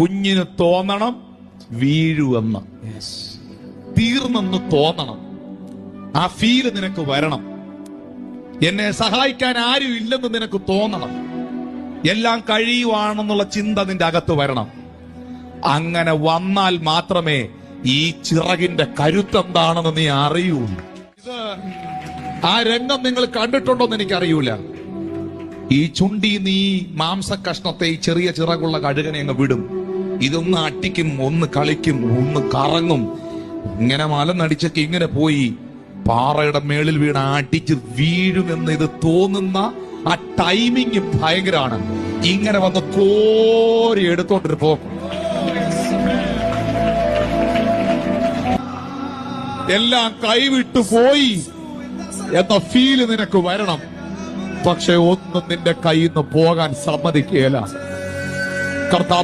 കുഞ്ഞിന് തോന്നണം വീഴുവെന്ന്. തീർന്നെന്ന് തോന്നണം. ആ ഫീൽ നിനക്ക് വരണം. എന്നെ സഹായിക്കാൻ ആരും ഇല്ലെന്ന് നിനക്ക് തോന്നണം. എല്ലാം കഴിയുവാണെന്നുള്ള ചിന്ത നിന്റെ അകത്ത് വരണം. അങ്ങനെ വന്നാൽ മാത്രമേ ഈ ചിറകിന്റെ കരുത്തെന്താണെന്ന് നീ അറിയൂ ഇത് ആ രംഗം നിങ്ങൾ കണ്ടിട്ടുണ്ടോ എന്ന് എനിക്കറിയൂല. ഈ ചുണ്ടി നീ മാംസക്കഷ്ണത്തെ ഈ ചെറിയ ചിറകുള്ള കഴുകനെ അങ്ങ് വിടും. ഇതൊന്ന് അട്ടിക്കും ഒന്ന് കളിക്കും ഒന്ന് കറങ്ങും. ഇങ്ങനെ മലനടിച്ചൊക്കെ ഇങ്ങനെ പോയി. പാറയുടെ മേളിൽ വീണ് അടിച്ച് വീഴുമെന്ന് ഇത് തോന്നുന്ന ആ ടൈമിങ് ഭയങ്കരമാണ്. ഇങ്ങനെ വന്ന് കോരി എടുത്തോണ്ടിരിപ്പോ എല്ലാം കൈവിട്ടു പോയി എന്ന ഫീൽ നിനക്ക് വരണം. പക്ഷെ ഒന്നും നിന്റെ കയ്യിൽ നിന്ന് പോകാൻ സമ്മതിക്കുകയില്ല. കർത്താവ്